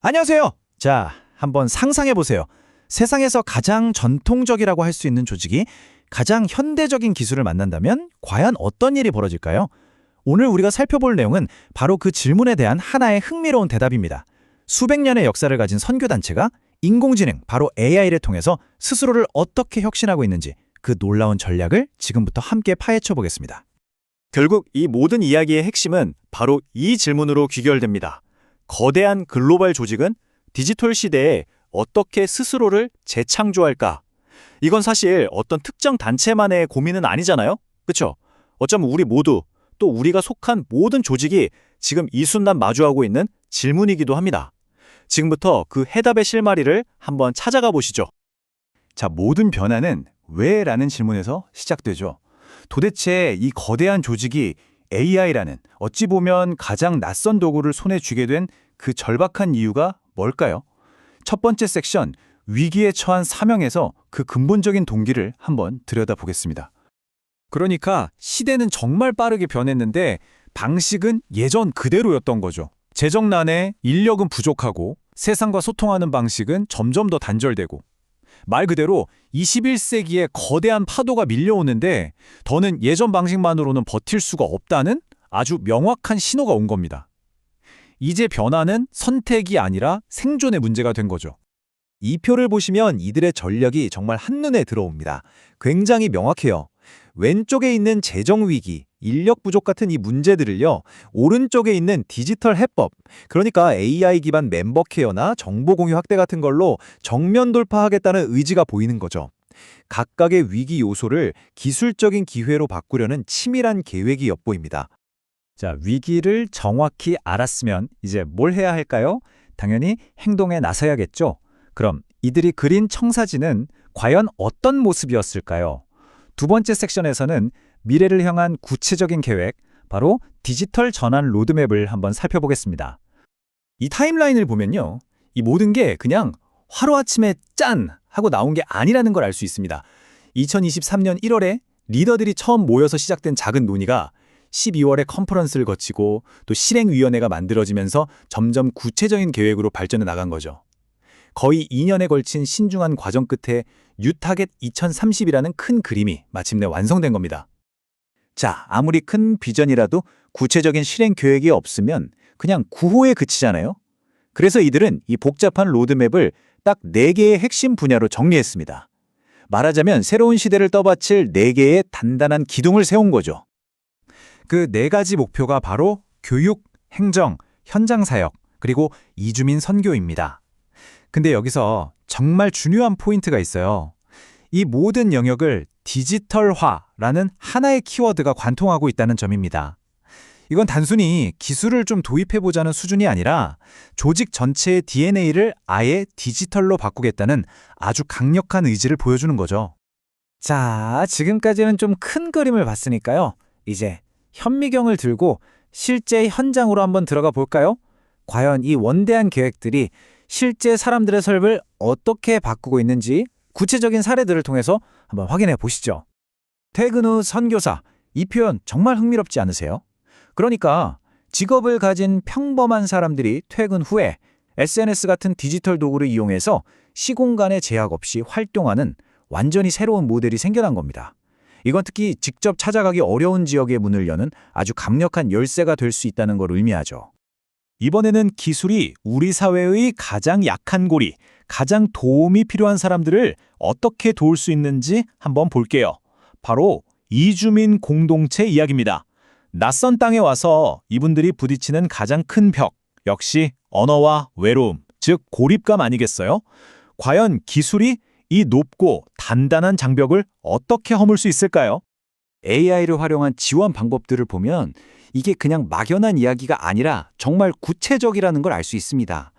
안녕하세요. 자, 한번 상상해 보세요. 세상에서 가장 전통적이라고 할 수 있는 조직이 가장 현대적인 기술을 만난다면 과연 어떤 일이 벌어질까요? 오늘 우리가 살펴볼 내용은 바로 그 질문에 대한 하나의 흥미로운 대답입니다. 수백 년의 역사를 가진 선교단체가 인공지능, 바로 AI를 통해서 스스로를 어떻게 혁신하고 있는지 그 놀라운 전략을 지금부터 함께 파헤쳐 보겠습니다. 결국 이 모든 이야기의 핵심은 바로 이 질문으로 귀결됩니다. 거대한 글로벌 조직은 디지털 시대에 어떻게 스스로를 재창조할까? 이건 사실 어떤 특정 단체만의 고민은 아니잖아요? 그쵸? 어쩌면 우리 모두 또 우리가 속한 모든 조직이 지금 이 순간 마주하고 있는 질문이기도 합니다. 지금부터 그 해답의 실마리를 한번 찾아가 보시죠. 자, 모든 변화는 왜? 라는 질문에서 시작되죠. 도대체 이 거대한 조직이 AI라는 어찌 보면 가장 낯선 도구를 손에 쥐게 된 그 절박한 이유가 뭘까요? 첫 번째 섹션, 위기에 처한 사명에서 그 근본적인 동기를 한번 들여다보겠습니다. 그러니까 시대는 정말 빠르게 변했는데 방식은 예전 그대로였던 거죠. 재정난에 인력은 부족하고 세상과 소통하는 방식은 점점 더 단절되고 말 그대로 21세기에 거대한 파도가 밀려오는데 더는 예전 방식만으로는 버틸 수가 없다는 아주 명확한 신호가 온 겁니다. 이제 변화는 선택이 아니라 생존의 문제가 된 거죠. 이 표를 보시면 이들의 전략이 정말 한눈에 들어옵니다. 굉장히 명확해요. 왼쪽에 있는 재정 위기, 인력 부족 같은 이 문제들을요, 오른쪽에 있는 디지털 해법, 그러니까 AI 기반 멤버 케어나 정보 공유 확대 같은 걸로 정면 돌파하겠다는 의지가 보이는 거죠. 각각의 위기 요소를 기술적인 기회로 바꾸려는 치밀한 계획이 엿보입니다. 자, 위기를 정확히 알았으면 이제 뭘 해야 할까요? 당연히 행동에 나서야겠죠. 그럼 이들이 그린 청사진은 과연 어떤 모습이었을까요? 두 번째 섹션에서는 미래를 향한 구체적인 계획, 바로 디지털 전환 로드맵을 한번 살펴보겠습니다. 이 타임라인을 보면요. 이 모든 게 그냥 하루아침에 짠! 하고 나온 게 아니라는 걸 알 수 있습니다. 2023년 1월에 리더들이 처음 모여서 시작된 작은 논의가 12월에 컨퍼런스를 거치고 또 실행위원회가 만들어지면서 점점 구체적인 계획으로 발전해 나간 거죠. 거의 2년에 걸친 신중한 과정 끝에 뉴타겟 2030이라는 큰 그림이 마침내 완성된 겁니다. 자, 아무리 큰 비전이라도 구체적인 실행 계획이 없으면 그냥 구호에 그치잖아요. 그래서 이들은 이 복잡한 로드맵을 딱 4개의 핵심 분야로 정리했습니다. 말하자면 새로운 시대를 떠받칠 4개의 단단한 기둥을 세운 거죠. 그 네 가지 목표가 바로 교육, 행정, 현장 사역, 그리고 이주민 선교입니다. 근데 여기서 정말 중요한 포인트가 있어요. 이 모든 영역을 디지털화라는 하나의 키워드가 관통하고 있다는 점입니다. 이건 단순히 기술을 좀 도입해보자는 수준이 아니라 조직 전체의 DNA를 아예 디지털로 바꾸겠다는 아주 강력한 의지를 보여주는 거죠. 자, 지금까지는 좀 큰 그림을 봤으니까요. 이제 현미경을 들고 실제 현장으로 한번 들어가 볼까요? 과연 이 원대한 계획들이 실제 사람들의 삶을 어떻게 바꾸고 있는지 구체적인 사례들을 통해서 한번 확인해 보시죠. 퇴근 후 선교사, 이 표현 정말 흥미롭지 않으세요? 그러니까 직업을 가진 평범한 사람들이 퇴근 후에 SNS 같은 디지털 도구를 이용해서 시공간의 제약 없이 활동하는 완전히 새로운 모델이 생겨난 겁니다. 이건 특히 직접 찾아가기 어려운 지역의 문을 여는 아주 강력한 열쇠가 될 수 있다는 걸 의미하죠. 이번에는 기술이 우리 사회의 가장 약한 고리, 가장 도움이 필요한 사람들을 어떻게 도울 수 있는지 한번 볼게요. 바로 이주민 공동체 이야기입니다. 낯선 땅에 와서 이분들이 부딪히는 가장 큰 벽, 역시 언어와 외로움, 즉 고립감 아니겠어요? 과연 기술이 이 높고 단단한 장벽을 어떻게 허물 수 있을까요? AI를 활용한 지원 방법들을 보면 이게 그냥 막연한 이야기가 아니라 정말 구체적이라는 걸 알 수 있습니다.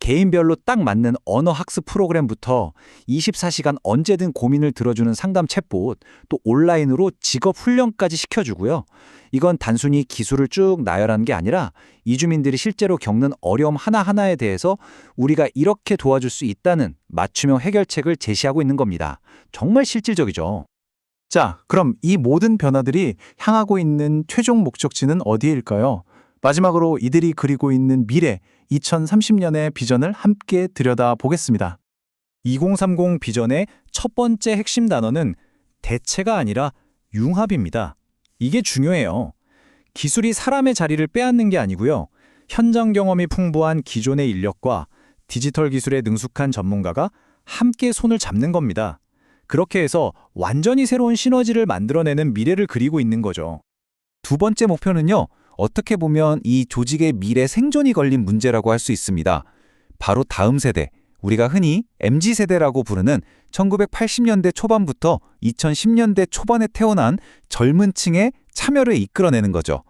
개인별로 딱 맞는 언어 학습 프로그램부터 24시간 언제든 고민을 들어주는 상담 챗봇, 또 온라인으로 직업 훈련까지 시켜주고요. 이건 단순히 기술을 쭉 나열하는 게 아니라 이주민들이 실제로 겪는 어려움 하나하나에 대해서 우리가 이렇게 도와줄 수 있다는 맞춤형 해결책을 제시하고 있는 겁니다. 정말 실질적이죠. 자, 그럼 이 모든 변화들이 향하고 있는 최종 목적지는 어디일까요? 마지막으로 이들이 그리고 있는 미래 2030년의 비전을 함께 들여다보겠습니다. 2030 비전의 첫 번째 핵심 단어는 대체가 아니라 융합입니다. 이게 중요해요. 기술이 사람의 자리를 빼앗는 게 아니고요. 현장 경험이 풍부한 기존의 인력과 디지털 기술에 능숙한 전문가가 함께 손을 잡는 겁니다. 그렇게 해서 완전히 새로운 시너지를 만들어내는 미래를 그리고 있는 거죠. 두 번째 목표는요, 어떻게 보면 이 조직의 미래 생존이 걸린 문제라고 할 수 있습니다. 바로 다음 세대, 우리가 흔히 MZ세대라고 부르는 1980년대 초반부터 2010년대 초반에 태어난 젊은 층의 참여를 이끌어내는 거죠.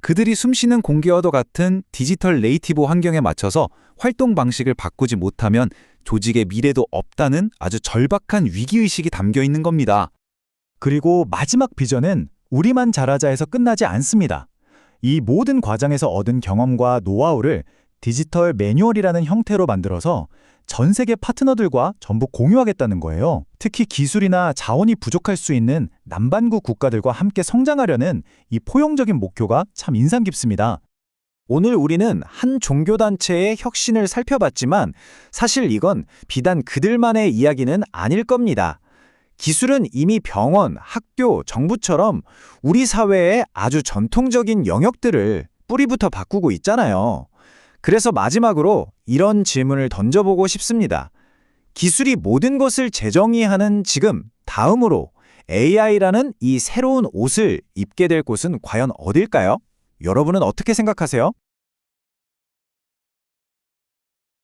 그들이 숨쉬는 공기와도 같은 디지털 네이티브 환경에 맞춰서 활동 방식을 바꾸지 못하면 조직의 미래도 없다는 아주 절박한 위기의식이 담겨 있는 겁니다. 그리고 마지막 비전은 우리만 잘하자에서 끝나지 않습니다. 이 모든 과정에서 얻은 경험과 노하우를 디지털 매뉴얼이라는 형태로 만들어서 전 세계 파트너들과 전부 공유하겠다는 거예요. 특히 기술이나 자원이 부족할 수 있는 남반구 국가들과 함께 성장하려는 이 포용적인 목표가 참 인상 깊습니다. 오늘 우리는 한 종교단체의 혁신을 살펴봤지만 사실 이건 비단 그들만의 이야기는 아닐 겁니다. 기술은 이미 병원, 학교, 정부처럼 우리 사회의 아주 전통적인 영역들을 뿌리부터 바꾸고 있잖아요. 그래서 마지막으로 이런 질문을 던져보고 싶습니다. 기술이 모든 것을 재정의하는 지금, 다음으로 AI라는 이 새로운 옷을 입게 될 곳은 과연 어딜까요? 여러분은 어떻게 생각하세요?